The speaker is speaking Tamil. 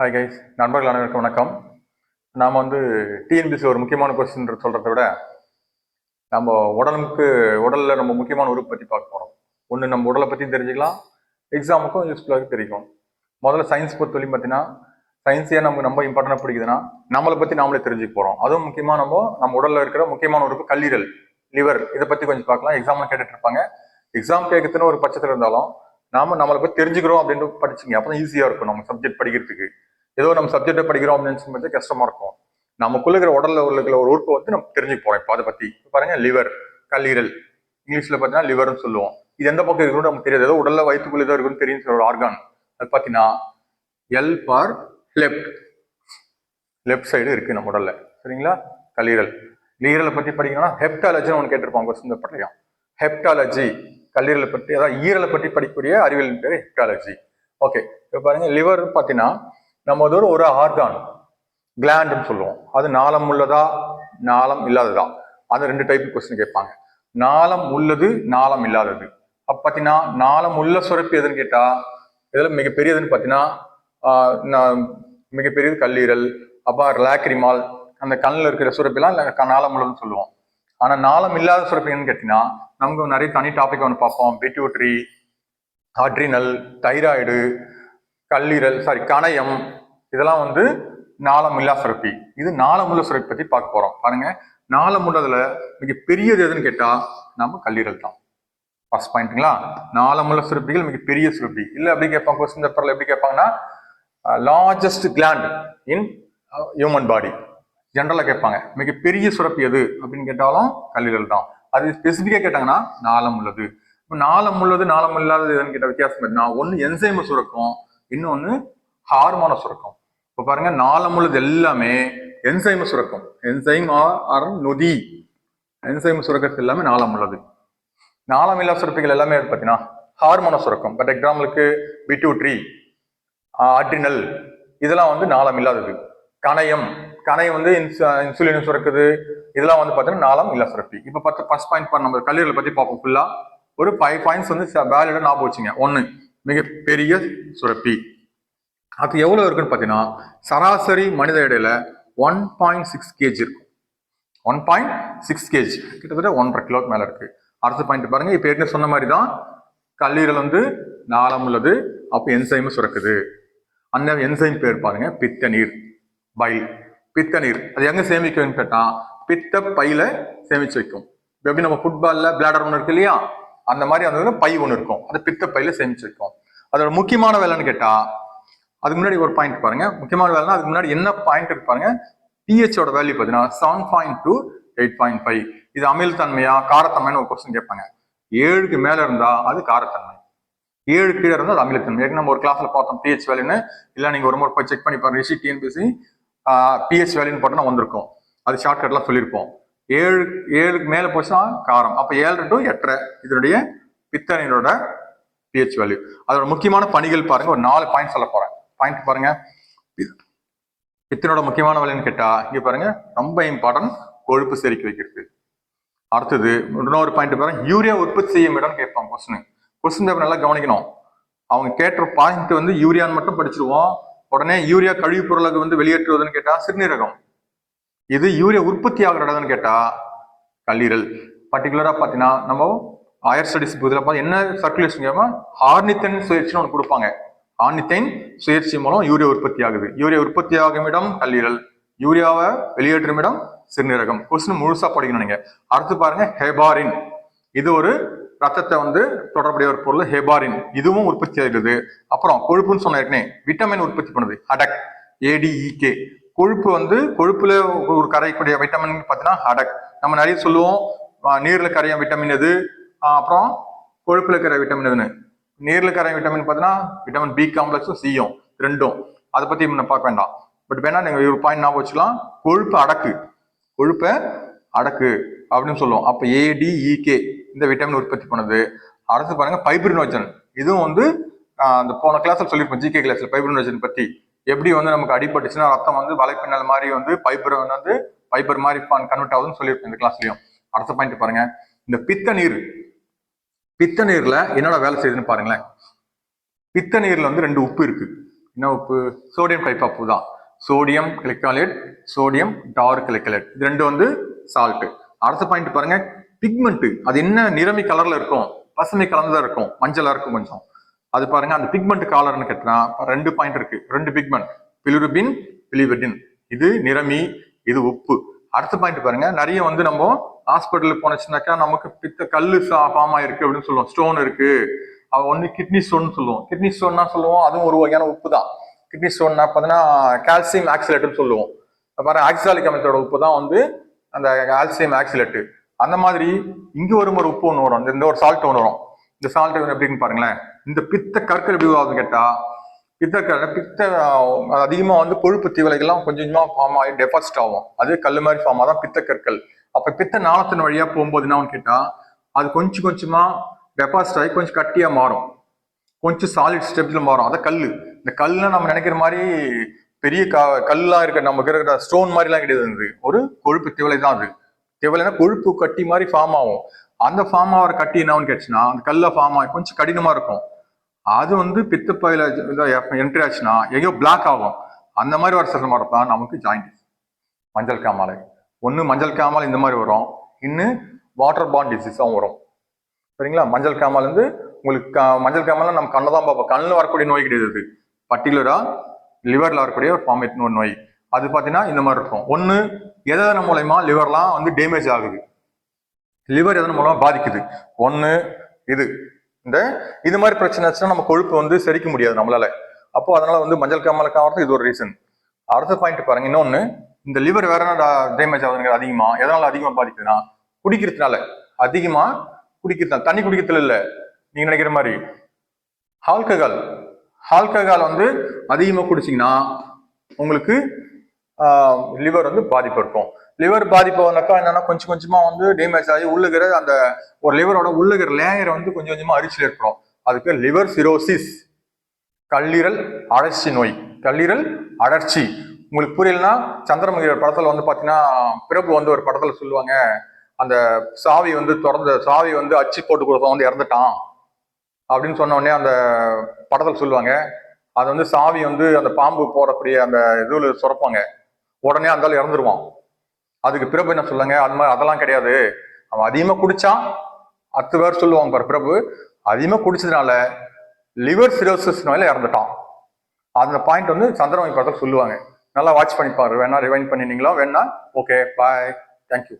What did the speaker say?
ஹாய் கைஸ் நண்பர்கள் அனைவருக்கும் வணக்கம். நாம் வந்து டிஎன்பிசி ஒரு முக்கியமான கொஸ்டின் சொல்கிறத விட நம்ம உடலுக்கு உடலில் நம்ம முக்கியமான உறுப்பு பற்றி பார்க்க போகிறோம் ஒன்று நம்ம உடலை பற்றியும் தெரிஞ்சுக்கலாம். எக்ஸாமுக்கும் யூஸ்ஃபுல்லாக தெரியும் முதல்ல சயின்ஸ் பொறுத்தவரையும் பார்த்தீங்கன்னா சயின்ஸே நமக்கு ரொம்ப இம்பார்ட்டண்டாக பிடிக்குதுன்னா நம்மளை பற்றி நாமளே தெரிஞ்சுக்க போகிறோம் அதுவும் முக்கியமாக நம்ம நம்ம உடலில் இருக்கிற முக்கியமான உறுப்பு கல்லீரல் லிவர் இதை பற்றி கொஞ்சம் பார்க்கலாம். எக்ஸாமில் கேட்டுட்ருப்பாங்க எக்ஸாம் கேட்கறதுன்னு ஒரு பட்சத்தில் இருந்தாலும் நாம நம்மளை பற்றி தெரிஞ்சுக்கிறோம் அப்படின்னு படிச்சுங்க அப்போ ஈஸியாக இருக்கும் நம்ம சப்ஜெக்ட் படிக்கிறதுக்கு. ஏதோ நம்ம சப்ஜெக்டை படிக்கிறோம் அப்படின்னு சொல்லும்போது கஷ்டமா இருக்கும். நமக்குள்ள இருக்கிற உடல்ல இருக்கிற ஒரு உறுப்பை வந்து நம்ம தெரிஞ்சுக்க போறோம். இப்போ அதை பத்தி. பாருங்க லிவர் கல்லீரல். இங்கிலீஷ்ல பார்த்தீங்கன்னா லிவர்னு சொல்லுவோம். இது எந்த பக்கம் இருக்குன்னு நமக்கு தெரியாது. ஏதோ உடல்ல வயிற்றுக்குள்ள ஏதோ இருக்குன்னு தெரியும் ஒரு ஆர்கான் அது பார்த்தீங்கன்னா எல் பார் லெஃப்ட் லெஃப்ட் சைடு இருக்கு நம்ம உடல்ல. சரிங்களா? கல்லீரல். லீரலை பத்தி படிக்கணும்னா ஹெப்டாலஜின்னு ஒன்று கேட்டிருப்பாங்க கொஸ்டின் ஹெப்டாலஜி கல்லீரலை பற்றி அதாவது ஈரலை பற்றி படிக்கக்கூடிய அறிவியல் பேர் ஹெப்டாலஜி ஓகே இப்போ பாருங்க லிவர் பார்த்தீங்கன்னா நம்ம அது ஒரு ஒரு ஆர்கான் கிளாண்டுன்னு சொல்லுவோம். அது நாளம் உள்ளதா நாளம் இல்லாததா? அது ரெண்டு டைப் கொஸ்டின் கேட்பாங்க. நாளம் உள்ளது நாளம் இல்லாதது. அப்போ பார்த்தீங்கன்னா நாளம் உள்ள சுரப்பு எதுன்னு கேட்டால் இதில் மிகப்பெரியதுன்னு பார்த்தீங்கன்னா நான் மிகப்பெரியது கல்லீரல் அப்போ லாக்ரிமால் அந்த கண்ணில் இருக்கிற சுரப்பிலாம் இல்லை நாளம் உள்ளதுன்னு சொல்லுவோம். ஆனால் நாளம் இல்லாத சுரப்பு என்னன்னு கேட்டீங்கன்னா நமக்கு நிறைய தனி டாபிக் ஒன்று பார்ப்போம். பிட்யூட்ரி அட்ரினல் தைராய்டு கல்லீரல் சாரி கணையம். இதெல்லாம் வந்து நாளமுல்லா சுரப்பி. இது நாளமுள்ள சுரப்பி பற்றி பார்க்க போகிறோம் பாருங்க நாளமுள்ளதுல மிக பெரியது எதுன்னு கேட்டால் நம்ம கல்லீரல் தான். ஃபர்ஸ்ட் பாயிண்ட்டுங்களா நாளமுள்ள சுரப்பிகள் மிக பெரிய சுரப்பி. இல்லை எப்படி கேட்பாங்க கொஸ்டின் பேப்பரில் எப்படி கேட்பாங்கன்னா largest gland in human body ஜென்ரலாக கேட்பாங்க மிகப்பெரிய சுரப்பி எது? அப்படின்னு கேட்டாலும் கல்லீரல் தான். அது ஸ்பெசிஃபிக்காக கேட்டாங்கன்னா நாளம் உள்ளது. இப்போ நாளம் உள்ளது நாளம் இல்லாதது எதுன்னு கேட்ட வித்தியாசம் நான் ஒன்று என்சைமை சுரக்கும் இன்னொன்று ஹார்மோனை சுரக்கும். இப்போ பாருங்க நாளம் உள்ளது எல்லாமே என்சைமை சுரக்கும். என்சைம் ஆர் நொதி. என்சைம் சுரக்கிறது எல்லாமே நாளம் உள்ளது. நாளம் இல்லா சுரப்பிகள் எல்லாமே அது பார்த்தீங்கன்னா ஹார்மோனை சுரக்கும். பட் எக்ஸாம்பிளுக்கு பிட்யூட்ரி அட்ரினல் இதெல்லாம் வந்து நாளம் இல்லாதது. கணையம் கணை வந்து இன்சுலின் சுரக்குது. இதெல்லாம் வந்து பார்த்தீங்கன்னா நாளம் இல்லை சுரப்பி. இப்போ பார்த்து ஃபர்ஸ்ட் பாயிண்ட் நம்ம கல்லீரலை பற்றி பார்ப்போம் ஃபுல்லாக ஒரு ஃபைவ் பாயிண்ட்ஸ் வந்து வேலிட ஞாபகம் வச்சுங்க. ஒன்று மிகப்பெரிய சுரப்பி. அது எவ்வளோ இருக்குன்னு பார்த்தீங்கன்னா சராசரி மனித இடையில ஒன் பாயிண்ட் சிக்ஸ் கேஜி இருக்கும். ஒன் பாயிண்ட் சிக்ஸ் கேஜி கிட்டத்தட்ட ஒன்றரை கிலோக்கு மேலே இருக்கு. அடுத்த பாயிண்ட் பாருங்க. இப்போ ஏற்கனவே சொன்ன மாதிரி தான் கல்லீரல் வந்து நாளம் உள்ளது. அப்போ என்சைமும் சுரக்குது. அந்த என்சைம் பேர் பாருங்க பித்த நீர் பைல் பித்த நீர் அது எங்க சேமிக்கும்னு கேட்டா பித்த பையில சேமிச்சு வைக்கும். எப்படி நம்ம ஃபுட்பால்ல பிளாடர் ஒன்று இருக்கு இல்லையா? அந்த மாதிரி அந்த பை ஒன்று இருக்கும். அது பித்த பையில சேமிச்சு வைக்கும். அதோட முக்கியமான வேலைன்னு கேட்டா அதுக்கு முன்னாடி ஒரு பாயிண்ட் பாருங்க. முக்கியமான வேலைன்னா அதுக்கு முன்னாடி என்ன பாயிண்ட் இருக்கு பாருங்க? பிஹெச்சோட ஓட வேல்யூ பார்த்தீங்கன்னா seven point two eight point five இது அமிலத்தன்மையா காரத்தன்மைன்னு ஒரு கொஸ்டின் கேட்பாங்க. ஏழுக்கு மேல இருந்தா அது காரத்தன்மை. ஏழு கீழே இருந்தால் அது அமிலத்தன்மை. ஏற்கனவே நம்ம ஒரு கிளாஸ்ல பார்த்தோம் பிஹெச் வேல்யூன்னு இல்லை நீங்க ஒரு முறை போய் செக் பண்ணி பாருங்க. ரிஷி டிஎன்பிசி பிஹெச் வேல்யூன்னு போட்டோம்னா வந்திருக்கும். அது ஷார்ட்கட்லாம் சொல்லியிருப்போம். ஏழு ஏழுக்கு மேலே போச்சுன்னா காரம். அப்போ ஏழு டு எட்டரை. இதனுடைய பித்தனையோட பிஹெச் வேல்யூ அதோட முக்கியமான பணிகள் பாருங்க. ஒரு நாலு பாயிண்ட் சொல்ல போறேன். பாயிண்ட் பாருங்க. பித்தனோட முக்கியமான வேலைன்னு கேட்டா இங்க பாருங்க. ரொம்ப இம்பார்ட்டன்ட் கொழுப்பு செரிக்க வைக்கிறது. அடுத்தது இன்னொரு பாயிண்ட் பாருங்க. யூரியா உற்பத்தி செய்யும் இடம் கேட்பாங்க கொஸ்டின் கொஸ்டின் பேப்பர் நல்லா கவனிக்கணும். அவங்க கேட்ட பாயிண்ட் வந்து யூரியான்னு மட்டும் படிச்சிருவோம். உடனே யூரியா கழிவுப் பொருளுக்கு வந்து வெளியேற்றுவதுன்னு கேட்டா சிறுநீரகம். இது யூரியா உற்பத்தி ஆகிற இடம்னு கேட்டா கல்லீரல். பர்டிகுலரா பாத்தீங்கன்னா நம்ம ஹயர் ஸ்டடிஸ் இதில் பார்த்து என்ன சர்க்குலேஷன் கேட்பா ஹார்னித்தன் சுயற்சின்னு ஒன்று கொடுப்பாங்க. ஹார்னித்தைன் சுயற்சி மூலம் யூரியா உற்பத்தி ஆகுது. யூரியா உற்பத்தி ஆகும் இடம் கல்லீரல். யூரியாவை வெளியேற்றும் இடம் சிறுநீரகம். கொஸ்டின் முழுசா படிக்கணும் நீங்க. அடுத்து பாருங்க ஹெபாரின் இது ஒரு ரத்தத்தை வந்து தொடர்புடைய ஒரு பொருள் ஹெபாரின். இதுவும் உற்பத்தி ஆகிறது அப்புறம் கொழுப்புன்னு சொன்ன ஏற்கனவே விட்டமின் உற்பத்தி பண்ணுது. அடக் ஏடிஇகே கொழுப்பு வந்து கொழுப்புல ஒரு கரையக்கூடிய விட்டமின் பார்த்தீங்கன்னா அடக் நம்ம நிறைய சொல்லுவோம். நீர்ல கரையும் விட்டமின் எது? அப்புறம் கொழுப்புல கரைய விட்டமின் எதுன்னு? நீர்ல கரையும் விட்டமின் பார்த்தீங்கன்னா விட்டமின் பி காம்ப்ளெக்ஸும் சியும் ரெண்டும். அதை பத்தி நம்ம பார்க்க வேண்டாம். பட் வேணா நீங்க ஒரு பாயிண்ட் ஞாபகம் வச்சுக்கலாம். கொழுப்பு அடக்கு கொழுப்பை அடக்கு அப்படின்னு சொல்லுவோம். அப்ப ஏடிஇகே இந்த விட்டமின் உற்பத்தி பண்ணுது. அடுத்து பாருங்க பைப்ரினோஜன் இதுவும் வந்து அந்த போன கிளாஸ்ல சொல்லியிருப்போம் ஜிகே கிளாஸ்ல பைப்ரினோஜன் பத்தி. எப்படி வந்து நமக்கு அடிபட்டுச்சுன்னா ரத்தம் வந்து வலைப்பின்னல் மாதிரி வந்து பைபர் வந்து பைபர் மாதிரி கன்வெர்ட் ஆகுதுன்னு சொல்லியிருப்போம் இந்த கிளாஸ்லயும் அடுத்த பாயிண்ட் பாருங்க. இந்த பித்த நீர் பித்த நீர்ல என்னோட வேலை செய்யுதுன்னு பாருங்களேன். பித்த நீர்ல வந்து ரெண்டு உப்பு இருக்கு. என்ன உப்பு? சோடியம் டைப் உப்பு தான். சோடியம் கிளிக்காலேட் சோடியம் டார்க் கிளிக்கலேட் இது ரெண்டு வந்து சால்ட் அடுத்த பாயிண்ட் பாருங்க. பிக்மெண்ட் அது என்ன நிறமி கலர்ல இருக்கும்? பசுமை கலந்ததா இருக்கும்? மஞ்சளா இருக்கும் கொஞ்சம். அது பாருங்க அந்த பிக்மெண்ட் காலர்னு கேட்டா ரெண்டு பாயிண்ட் இருக்கு. ரெண்டு பிக்மெண்ட் பிலிருபின் பிலிவெட்டின். இது நிறமி இது உப்பு. அடுத்த பாயிண்ட் பாருங்க நிறைய வந்து நம்ம ஹாஸ்பிட்டலுக்கு போனச்சுனாக்கா நமக்கு பித்த கல்லு ஃபார்ம் ஆயிருக்கு அப்படின்னு சொல்லுவோம். ஸ்டோன் இருக்கு. அவ ஒன்று கிட்னி ஸ்டோன் சொல்லுவோம். கிட்னி ஸ்டோன்னா சொல்லுவோம் அதுவும் ஒரு வகையான உப்பு தான். கிட்னி ஸ்டோன்னா பார்த்தீங்கன்னா கால்சியம் ஆக்சிலேட்டுன்னு சொல்லுவோம். பாருங்க ஆக்சாலிக் அமிலத்தோட உப்பு தான் வந்து அந்த கால்சியம் ஆக்சிலேட்டு அந்த மாதிரி இங்க ஒரு ஒரு உப்பு ஒன்று வரும். இந்த- இந்த ஒரு சால்ட் ஒன்று வரும். இந்த சால்ட் எப்படின்னு பாருங்களேன். இந்த பித்த கற்கள் எப்படி ஆகுதுன்னு கேட்டா பித்த க- பித்த அதிகமாக வந்து கொழுப்பு தீவலைகள்லாம் கொஞ்சம் கொஞ்சமாக ஃபார்ம் ஆகி டெபாசிட் ஆகும். அது கல் மாதிரி ஃபார்ம் ஆதான் பித்த கற்கள். அப்போ பித்த நாளத்தின் வழியாக போகும்போது என்னன்னு கேட்டால் அது கொஞ்சம் கொஞ்சமாக டெபாசிட் ஆகி கொஞ்சம் கட்டியாக மாறும். கொஞ்சம் சாலிட் ஸ்டெப்ஸில் மாறும். அதை கல் இந்த கல்லில் நம்ம நினைக்கிற மாதிரி பெரிய க கல்லாம் இருக்க நமக்கு இருக்கிற ஸ்டோன் மாதிரிலாம் கிடையாது. ஒரு கொழுப்பு திவலை தான் அது. திவலைனா கொழுப்பு கட்டி மாதிரி ஃபார்ம் ஆகும். அந்த ஃபார்ம் ஆகிற கட்டி என்னன்னு கேட்டுச்சுன்னா அந்த கல்ல ஃபார்ம் ஆகி கொஞ்சம் கடினமாக இருக்கும். அது வந்து பித்தப்பையில் என்ட்ரி ஆச்சுன்னா எங்கேயோ பிளாக் ஆகும். அந்த மாதிரி வர சில மாதிரி தான் நமக்கு ஜாயிண்டிஸ் மஞ்சள் காமாலை. ஒன்று மஞ்சள் காமாலை இந்த மாதிரி வரும். இன்னும் வாட்டர் பாண்ட் டிசீஸாகவும் வரும். சரிங்களா? மஞ்சள் காமால் வந்து உங்களுக்கு க- மஞ்சள் காமால நம்ம கண்ணை தான் பார்ப்போம். கண்ணில் வரக்கூடிய நோய் கிடையாது பர்டிகுலராக லிவரில் வரக்கூடிய ஒரு ஃபார்மேட் ஒரு நோய். அது பார்த்தீங்கன்னா இந்த மாதிரி இருக்கும். ஒன்று எதன் மூலயமா லிவர்லாம் வந்து டேமேஜ் ஆகுது? லிவர் எதன் மூலமா பாதிக்குது? ஒன்று இது. இந்த இது மாதிரி பிரச்சனை ஆச்சுன்னா நம்ம கொழுப்பு வந்து செரிக்க முடியாது நம்மளால. அப்போ அதனால வந்து மஞ்சள் காமாலுக்கு ஆகிறது இது ஒரு ரீசன் அடுத்த பாயிண்ட் பாருங்க இன்னொன்று இந்த லிவர் வேற என்ன டேமேஜ் ஆகுதுங்க அதிகமா எதனால அதிகமாக பாதிக்குதுன்னா குடிக்கிறதுனால. அதிகமா குடிக்கிறதுனால தண்ணி குடிக்கிறதுல இல்லை. நீங்க நினைக்கிற மாதிரி ஆல்கஹால் ஆல்கஹால் வந்து அதிகமாக குடிச்சிங்கன்னா உங்களுக்கு லிவர் வந்து பாதிப்பு இருக்கும். லிவர் பாதிப்புனாக்கா என்னன்னா கொஞ்சம் கொஞ்சமா வந்து டேமேஜ் ஆகி உள்ளுகிற அந்த ஒரு லிவரோட உள்ளுகிற லேயரை வந்து கொஞ்சம் கொஞ்சமா அரிச்சல் ஏற்படும் அதுக்கு லிவர் சிரோசிஸ் கல்லீரல் அழற்சி நோய். கல்லீரல் அழற்சி உங்களுக்கு புரியலன்னா சந்திரமுகி படத்துல வந்து பாத்தீங்கன்னா பிரபு வந்து ஒரு படத்துல சொல்லுவாங்க அந்த சாவி வந்து திறந்த சாவி வந்து அச்சு போட்டு கொடுத்தவன் வந்து இறந்துட்டான். அப்படின்னு சொன்ன உடனே அந்த படத்துல சொல்லுவாங்க. அது வந்து சாவி வந்து அந்த பாம்பு போடக்கூடிய அந்த இதுல சுரப்பாங்க. உடனே அந்த இறந்துருவான். அதுக்கு பிரபு என்ன சொல்லுங்க? அது மாதிரி அதெல்லாம் கிடையாது. அவன் அதிகமாக குடிச்சான். அத்து பேர் சொல்லுவாங்க பாரு பிரபு. அதிகமாக குடிச்சதுனால லிவர் சிரோசிஸ் நோயில இறந்துட்டான். அந்த பாயிண்ட் வந்து சந்திரமணி படத்தில் சொல்லுவாங்க. நல்லா வாட்ச் பண்ணி பாரு. வேணா ரிவைண்ட் பண்ணினீங்களா? வேணா ஓகே பாய் தேங்க்யூ